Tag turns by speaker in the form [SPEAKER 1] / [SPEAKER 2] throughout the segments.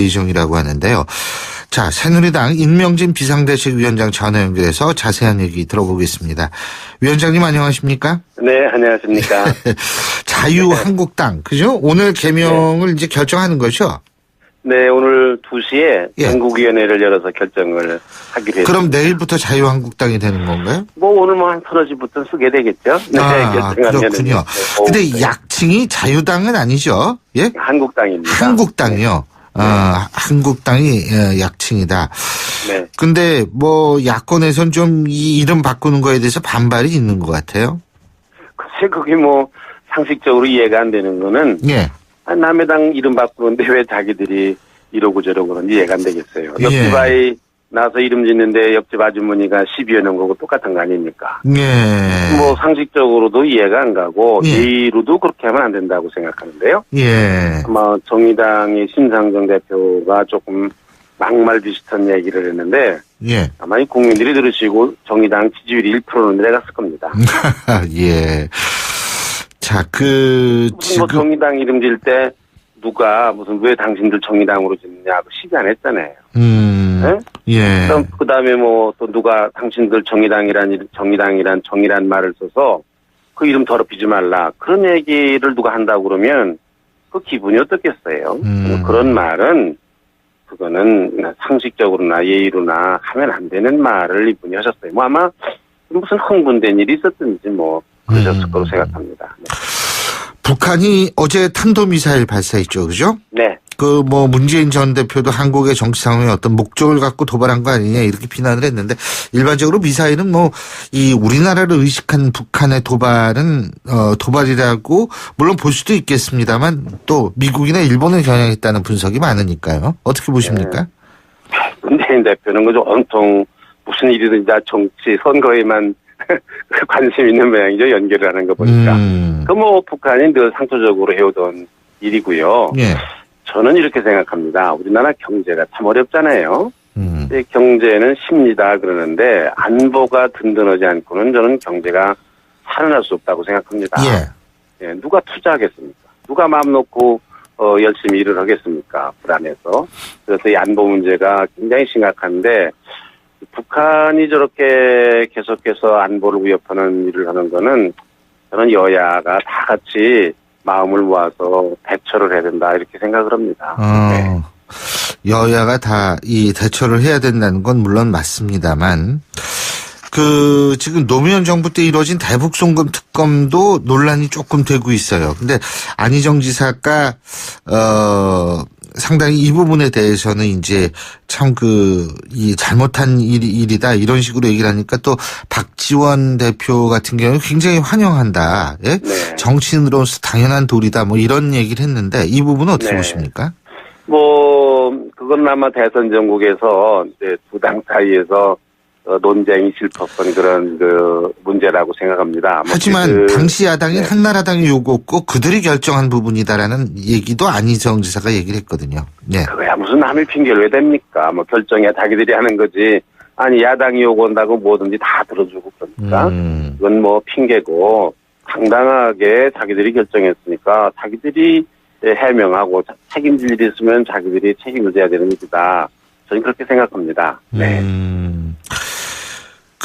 [SPEAKER 1] 예정이라고 하는데요. 자, 새누리당 임명진 비상대책위원장 전화 연결해서 자세한 얘기 들어보겠습니다. 위원장님 안녕하십니까?
[SPEAKER 2] 네, 안녕하십니까.
[SPEAKER 1] 자유한국당, 그죠? 오늘 개명을 이제 결정하는 거죠?
[SPEAKER 2] 네, 오늘 2시에
[SPEAKER 1] 예.
[SPEAKER 2] 전국위원회를 열어서 결정을 하기로 했습니다.
[SPEAKER 1] 그럼 내일부터 자유한국당이 되는 건가요?
[SPEAKER 2] 뭐 오늘 뭐 한 서너 시부터 쓰게 되겠죠? 네,
[SPEAKER 1] 아. 그렇군요.
[SPEAKER 2] 네,
[SPEAKER 1] 근데
[SPEAKER 2] 오후에.
[SPEAKER 1] 약칭이 자유당은 아니죠? 예?
[SPEAKER 2] 한국당입니다.
[SPEAKER 1] 한국당이요. 아, 한국당이 예, 약칭이다.
[SPEAKER 2] 네.
[SPEAKER 1] 근데 뭐 야권에선 좀 이 이름 바꾸는 거에 대해서 반발이 있는 것 같아요.
[SPEAKER 2] 글쎄, 그게 뭐 상식적으로 이해가 안 되는 거는
[SPEAKER 1] 예.
[SPEAKER 2] 아, 남의 당 이름 바꾸는데 왜 자기들이 이러고 저러고 그런지 이해가 안 되겠어요.
[SPEAKER 1] 예.
[SPEAKER 2] 아이 나서 이름 짓는데 옆집 아주머니가 시비 여는 거고 똑같은 거 아닙니까?
[SPEAKER 1] 예.
[SPEAKER 2] 뭐 상식적으로도 이해가 안 가고
[SPEAKER 1] 예.
[SPEAKER 2] 예의로도 그렇게 하면 안 된다고 생각하는데요.
[SPEAKER 1] 예.
[SPEAKER 2] 아마 정의당의 심상정 대표가 조금 막말 비슷한 얘기를 했는데
[SPEAKER 1] 예.
[SPEAKER 2] 아마 이 국민들이 들으시고 정의당 지지율이 1%는 내려갔을 겁니다.
[SPEAKER 1] 예. 자,
[SPEAKER 2] 그뭐
[SPEAKER 1] 지금
[SPEAKER 2] 정의당 이름 질때 누가 무슨 왜 당신들 정의당으로 짓느냐고 시비 안 했잖아요.
[SPEAKER 1] 음.
[SPEAKER 2] 네?
[SPEAKER 1] 예.
[SPEAKER 2] 그럼 그 다음에 뭐 또 누가 당신들 정의당이란 일- 정의당이란 정의란 말을 써서 그 이름 더럽히지 말라 그런 얘기를 누가 한다고 그러면 그 기분이 어떻겠어요?
[SPEAKER 1] 음.
[SPEAKER 2] 그런 말은 그거는 상식적으로나 예의로나 하면 안 되는 말을 이분이 하셨어요. 뭐 아마 무슨 흥분된 일이 있었든지 뭐 그러셨을
[SPEAKER 1] 음.
[SPEAKER 2] 거로 생각합니다. 네.
[SPEAKER 1] 북한이 어제 탄도미사일 발사했죠. 그죠?
[SPEAKER 2] 네.
[SPEAKER 1] 그 뭐 문재인 전 대표도 한국의 정치 상황에 어떤 목적을 갖고 도발한 거 아니냐 이렇게 비난을 했는데 일반적으로 미사일은 뭐 이 우리나라를 의식한 북한의 도발은 어 도발이라고 물론 볼 수도 있겠습니다만 또 미국이나 일본을 겨냥했다는 분석이 많으니까요. 어떻게 보십니까?
[SPEAKER 2] 문재인 대표는 그저 온통 무슨 일이든지 다 정치 선거에만 관심 있는 모양이죠. 연결을 하는 거 보니까.
[SPEAKER 1] 음.
[SPEAKER 2] 그뭐 북한이 늘 상투적으로 해오던 일이고요.
[SPEAKER 1] 예.
[SPEAKER 2] 저는 이렇게 생각합니다. 우리나라 경제가 참 어렵잖아요.
[SPEAKER 1] 음.
[SPEAKER 2] 이 경제는 심리다 그러는데 안보가 든든하지 않고는 저는 경제가 살아날 수 없다고 생각합니다.
[SPEAKER 1] 예.
[SPEAKER 2] 예, 누가 투자하겠습니까? 누가 마음 놓고 어, 열심히 일을 하겠습니까? 불안해서. 그래서 이 안보 문제가 굉장히 심각한데 북한이 저렇게 계속해서 안보를 위협하는 일을 하는 거는 저는 여야가 다 같이 마음을 모아서 대처를 해야 된다 이렇게 생각을 합니다. 네.
[SPEAKER 1] 어, 여야가 다 이 대처를 해야 된다는 건 물론 맞습니다만 그 지금 노무현 정부 때 이루어진 대북 송금 특검도 논란이 조금 되고 있어요. 근데 안희정 지사가 어 상당히 이 부분에 대해서는 이제 참 그 이 잘못한 일, 일이다 이런 식으로 얘기를 하니까 또 박지원 대표 같은 경우는 굉장히 환영한다. 예?
[SPEAKER 2] 네.
[SPEAKER 1] 정치인으로서 당연한 도리다 뭐 이런 얘기를 했는데 이 부분은 어떻게
[SPEAKER 2] 네.
[SPEAKER 1] 보십니까?
[SPEAKER 2] 뭐 그건 아마 대선 전국에서 이제 두 당 사이에서 어, 논쟁이 실퍼던 그런 그 문제라고 생각합니다. 뭐
[SPEAKER 1] 하지만
[SPEAKER 2] 그-
[SPEAKER 1] 당시 야당인
[SPEAKER 2] 네.
[SPEAKER 1] 한나라당이 요구했고 그들이 결정한 부분이다라는 얘기도 안희정 지사가 얘기를 했거든요. 네.
[SPEAKER 2] 그거야 무슨 남의 핑계를 왜 댑니까? 뭐 결정이야 자기들이 하는 거지. 아니 야당이 요구한다고 뭐든지 다 들어주고 그러니까
[SPEAKER 1] 음.
[SPEAKER 2] 그건 뭐 핑계고 당당하게 자기들이 결정했으니까 자기들이 예, 해명하고 자- 책임질 일이 있으면 자기들이 책임을 져야 되는 일이다. 저는 그렇게 생각합니다. 네.
[SPEAKER 1] 음.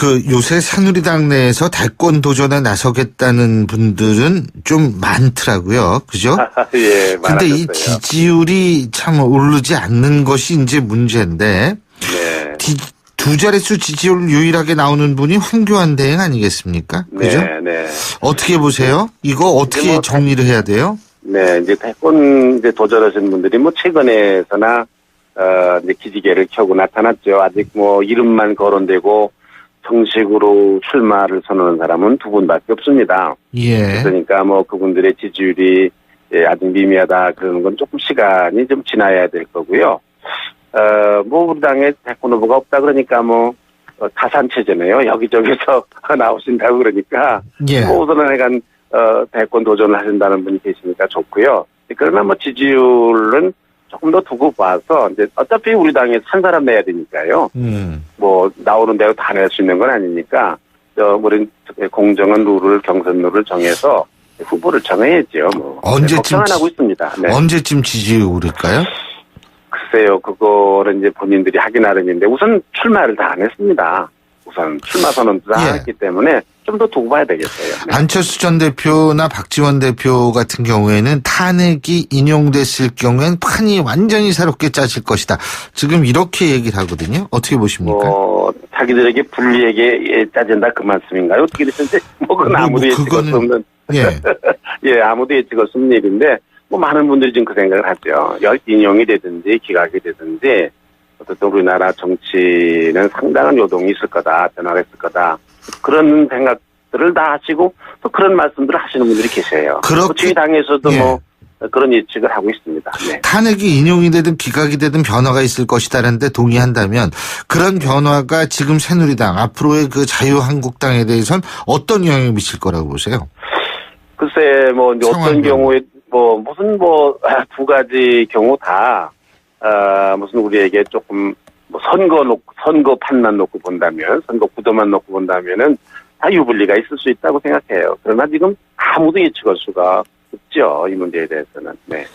[SPEAKER 1] 그 요새 새누리당 내에서 대권 도전에 나서겠다는 분들은 좀 많더라고요. 그죠?
[SPEAKER 2] 예,
[SPEAKER 1] 근데 이
[SPEAKER 2] 많았어요.
[SPEAKER 1] 지지율이 참 오르지 않는 것이 이제 문제인데
[SPEAKER 2] 네.
[SPEAKER 1] 디- 두 자릿수 지지율 유일하게 나오는 분이 황교안 대행 아니겠습니까? 그죠?
[SPEAKER 2] 네, 네.
[SPEAKER 1] 어떻게 보세요? 이거 어떻게
[SPEAKER 2] 뭐
[SPEAKER 1] 정리를 해야 돼요?
[SPEAKER 2] 네, 이제 대권 이제 도전하신 분들이 뭐 최근에서나 어 이제 기지개를 켜고 나타났죠. 아직 뭐 이름만 거론되고 정식으로 출마를 선언한 사람은 두 분밖에 없습니다.
[SPEAKER 1] 예.
[SPEAKER 2] 그러니까 뭐 그분들의 지지율이 예, 아직 미미하다 그러는 건 조금 시간이 좀 지나야 될 거고요. 어, 뭐 우리 당에 대권 후보가 없다 그러니까 뭐 어, 가산 체제네요. 여기저기서 나오신다고 그러니까
[SPEAKER 1] 예.
[SPEAKER 2] 뭐 우선은 약간 어, 대권 도전을 하신다는 분이 계시니까 좋고요. 그러나 뭐 지지율은 조금 더 두고 봐서 이제 어차피 우리 당에 한 사람 내야 되니까요.
[SPEAKER 1] 음.
[SPEAKER 2] 뭐 나오는 대로 다 낼 수 있는 건 아니니까 저 우리 공정한 룰을 경선 룰을 정해서 후보를 정해야죠. 뭐
[SPEAKER 1] 언제쯤
[SPEAKER 2] 걱정 안
[SPEAKER 1] 지-
[SPEAKER 2] 하고 있습니다. 네.
[SPEAKER 1] 언제쯤 지지율 오를까요?
[SPEAKER 2] 글쎄요, 그거는 이제 본인들이 하기 나름인데 우선 출마를 다 안 했습니다. 우선 출마 선언도 다
[SPEAKER 1] 예.
[SPEAKER 2] 했기 때문에 좀 더 두고 봐야 되겠어요. 네.
[SPEAKER 1] 안철수 전 대표나 박지원 대표 같은 경우에는 탄핵이 인용됐을 경우엔 판이 완전히 새롭게 짜질 것이다. 지금 이렇게 얘기를 하거든요. 어떻게 보십니까?
[SPEAKER 2] 뭐 자기들에게 불리하게 예, 짜진다 그 말씀인가요? 어떻게 됐는지 뭐 그건
[SPEAKER 1] 뭐, 뭐
[SPEAKER 2] 아무도 예측할 수 없는
[SPEAKER 1] 예.
[SPEAKER 2] 예 아무도 예측할 수 없는 일인데 뭐 많은 분들이 지금 그 생각을 하죠. 열 인용이 되든지 기각이 되든지 어쨌든 우리나라 정치는 상당한 요동이 있을 거다 변화가 있을 거다 그런 생각들을 다 하시고 또 그런 말씀들을 하시는 분들이 계세요.
[SPEAKER 1] 그렇게-
[SPEAKER 2] 뭐 저희 당에서도
[SPEAKER 1] 예.
[SPEAKER 2] 뭐 그런 예측을 하고 있습니다. 네.
[SPEAKER 1] 탄핵이 인용이 되든 기각이 되든 변화가 있을 것이다라는데 동의한다면 그런 변화가 지금 새누리당 앞으로의 그 자유한국당에 대해선 어떤 영향을 미칠 거라고 보세요?
[SPEAKER 2] 글쎄 뭐 어떤. 경우에 뭐 무슨 뭐 두 가지 경우 다 아, 무슨 우리에게 조금 뭐 선거 놓고 선거 판만 놓고 본다면 선거 구도만 놓고 본다면은 다 유불리가 있을 수 있다고 생각해요. 그러나 지금 아무도 예측할 수가 없죠 이 문제에 대해서는. 네.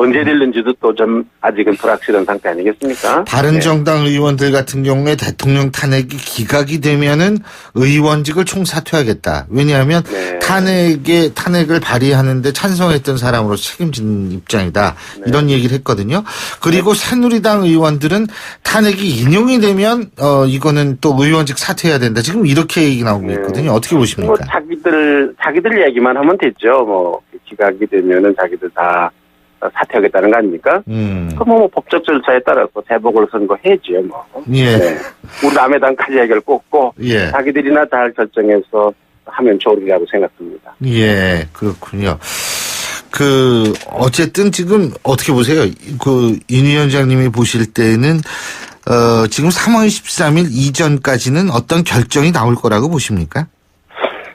[SPEAKER 2] 언제 될는지도 또 좀 아직은 불확실한 상태 아니겠습니까? 네.
[SPEAKER 1] 바른정당 의원들 같은 경우에 대통령 탄핵이 기각이 되면은 의원직을 총사퇴하겠다. 왜냐하면
[SPEAKER 2] 네.
[SPEAKER 1] 탄핵에 탄핵을 발의하는데 찬성했던 사람으로 책임지는 입장이다.
[SPEAKER 2] 네.
[SPEAKER 1] 이런 얘기를 했거든요. 그리고 새누리당 의원들은 탄핵이 인용이 되면 어 이거는 또 의원직 사퇴해야 된다. 지금 이렇게 얘기 나오고
[SPEAKER 2] 네.
[SPEAKER 1] 있거든요. 어떻게
[SPEAKER 2] 뭐
[SPEAKER 1] 보십니까?
[SPEAKER 2] 자기들 자기들 얘기만 하면 됐죠. 뭐 기각이 되면은 자기들 다 사퇴하겠다는 거 아닙니까?
[SPEAKER 1] 음.
[SPEAKER 2] 그럼 뭐 법적 절차에 따라서 대법을 선거 해지요, 뭐.
[SPEAKER 1] 예.
[SPEAKER 2] 네. 우리 남의 당까지 얘기를 꽂고
[SPEAKER 1] 예.
[SPEAKER 2] 자기들이나 잘 결정해서 하면 좋으리라고 생각합니다.
[SPEAKER 1] 예, 그렇군요. 그 어쨌든 지금 어떻게 보세요? 그 인 위원장님이 보실 때는 어 지금 3월 13일 이전까지는 어떤 결정이 나올 거라고 보십니까?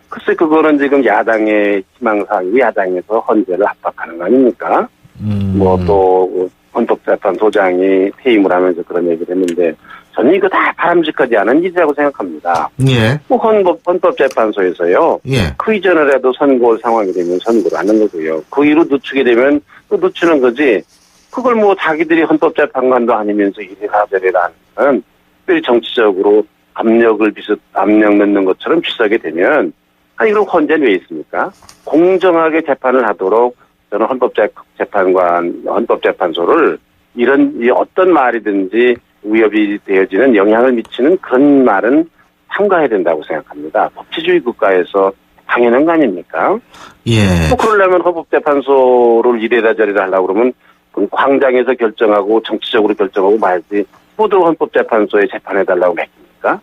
[SPEAKER 2] 글쎄 그거는 지금 야당의 희망사항이고 야당에서 헌재를 압박하는 거 아닙니까?
[SPEAKER 1] 음.
[SPEAKER 2] 뭐또 헌법재판 소장이 퇴임을 하면서 그런 얘기를 했는데 저는 이거 다 바람직하지 않은 일이라고 생각합니다.
[SPEAKER 1] 예,
[SPEAKER 2] 뭐 헌법, 헌법재판소에서요.
[SPEAKER 1] 예,
[SPEAKER 2] 그 이전을 해도 선고할 상황이 되면 선고를 하는 거고요. 그 이후로 늦추게 되면 또 늦추는 거지. 그걸 뭐 자기들이 헌법재판관도 아니면서 이래라 저래라 하는 특별히 정치적으로 압력을 비슷, 압력 넣는 것처럼 비싸게 되면 아니 그럼 헌재는 왜 있습니까? 공정하게 재판을 하도록 저는 헌법재판관, 헌법재판소를 이런 이 어떤 말이든지 위협이 되어지는 영향을 미치는 그런 말은 삼가해야 된다고 생각합니다. 법치주의 국가에서 당연한 거 아닙니까?
[SPEAKER 1] 예.
[SPEAKER 2] 또 그러려면 헌법재판소를 이래라 저래라 하려고 그러면 광장에서 결정하고 정치적으로 결정하고 말지 모두 헌법재판소에 재판해달라고 맡깁니까?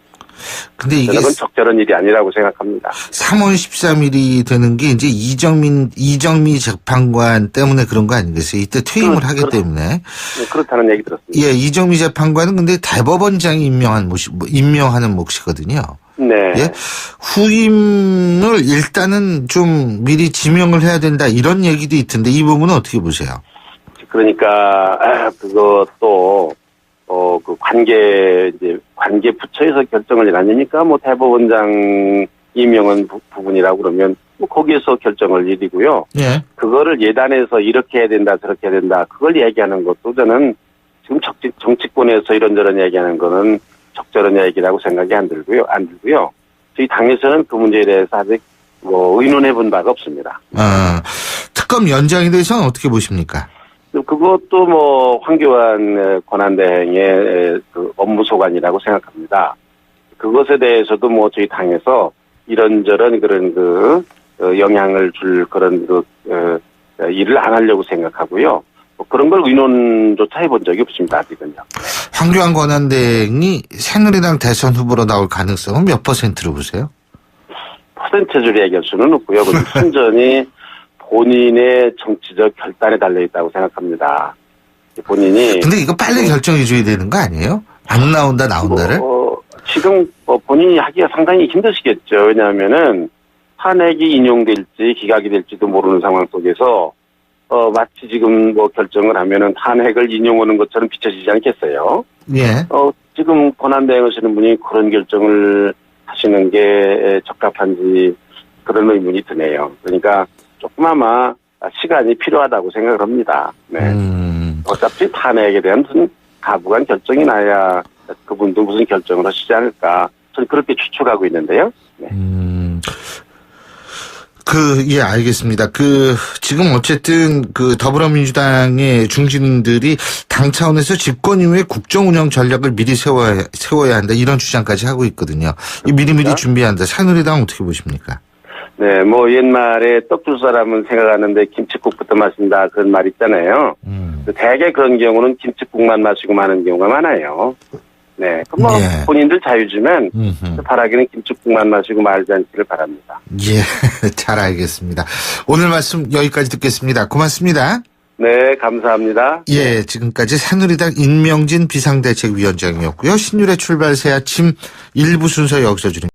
[SPEAKER 1] 근데 이게
[SPEAKER 2] 저는 적절한 일이 아니라고 생각합니다.
[SPEAKER 1] 3월 13일이 되는 게 이제 이정민 이정미 재판관 때문에 그런 거 아니겠어요? 이때 퇴임을
[SPEAKER 2] 그렇-
[SPEAKER 1] 하기
[SPEAKER 2] 그렇-
[SPEAKER 1] 때문에
[SPEAKER 2] 네, 그렇다는 얘기 들었습니다.
[SPEAKER 1] 예, 이정미 재판관은 근데 대법원장이 임명한 몫이 뭐, 임명하는 몫이거든요.
[SPEAKER 2] 네.
[SPEAKER 1] 예? 후임을 일단은 좀 미리 지명을 해야 된다 이런 얘기도 있던데 이 부분은 어떻게 보세요?
[SPEAKER 2] 그러니까 아, 그것도 어 그 관계 이제 관계 부처에서 결정을 일 아니니까 뭐 대법원장 임명은 부, 부분이라고 그러면 뭐 거기에서 결정을 일이고요.
[SPEAKER 1] 예.
[SPEAKER 2] 그거를 예단해서 이렇게 해야 된다 저렇게 해야 된다 그걸 얘기하는 것도 저는 지금 정치, 정치권에서 이런저런 얘기하는 거는 적절한 얘기라고 생각이 안 들고요 안 들고요 저희 당에서는 그 문제에 대해서 아직 뭐 의논해 본 바가 없습니다.
[SPEAKER 1] 아, 특검 연장에 대해서는 어떻게 보십니까?
[SPEAKER 2] 그것도 뭐 황교안 권한대행의 그 업무 소관이라고 생각합니다. 그것에 대해서도 뭐 저희 당에서 이런저런 그런 그 어, 영향을 줄 그런 그 어, 일을 안 하려고 생각하고요. 뭐 그런 걸 의논조차 해본 적이 없습니다. 아직은요.
[SPEAKER 1] 황교안 권한대행이 새누리당 대선 후보로 나올 가능성은 몇 퍼센트로 보세요?
[SPEAKER 2] 퍼센트를 얘기할 수는 없고요. 순전히 본인의 정치적 결단에 달려 있다고 생각합니다. 본인이
[SPEAKER 1] 근데 이거 빨리 결정해 줘야 되는 거 아니에요? 안 나온다 나온다를?
[SPEAKER 2] 뭐, 어, 지금 뭐 본인이 하기가 상당히 힘드시겠죠. 왜냐하면은 탄핵이 인용될지 기각이 될지도 모르는 상황 속에서 어, 마치 지금 뭐 결정을 하면은 탄핵을 인용하는 것처럼 비춰지지 않겠어요.
[SPEAKER 1] 예.
[SPEAKER 2] 어, 지금 권한대행하시는 분이 그런 결정을 하시는 게 적합한지 그런 의문이 드네요. 그러니까 조금 아마 시간이 필요하다고 생각을 합니다. 네.
[SPEAKER 1] 음.
[SPEAKER 2] 어차피 탄핵에 대한 무슨 가부간 결정이 나야 그분도 무슨 결정을 하시지 않을까. 저는 그렇게 추측하고 있는데요. 네.
[SPEAKER 1] 음, 그, 예, 알겠습니다. 그, 지금 어쨌든 그 더불어민주당의 중진들이 당 차원에서 집권 이후에 국정 운영 전략을 미리 세워야, 세워야 한다. 이런 주장까지 하고 있거든요. 이 미리미리. 준비한다. 새누리당 어떻게 보십니까?
[SPEAKER 2] 네, 뭐 옛말에 떡 줄 사람은 생각하는데 김치국부터 마신다 그런 말 있잖아요.
[SPEAKER 1] 음.
[SPEAKER 2] 대개 그런 경우는 김치국만 마시고 마는 경우가 많아요. 네, 그럼 뭐
[SPEAKER 1] 예.
[SPEAKER 2] 본인들 자유지만
[SPEAKER 1] 음흠.
[SPEAKER 2] 바라기는 김치국만 마시고 말지 않기를 바랍니다.
[SPEAKER 1] 예, 잘 알겠습니다. 오늘 말씀 여기까지 듣겠습니다. 고맙습니다.
[SPEAKER 2] 네, 감사합니다.
[SPEAKER 1] 예, 지금까지 새누리당 임명진 비상대책위원장이었고요. 신율의 출발 새 아침 일부 순서 여기서 줄입니다.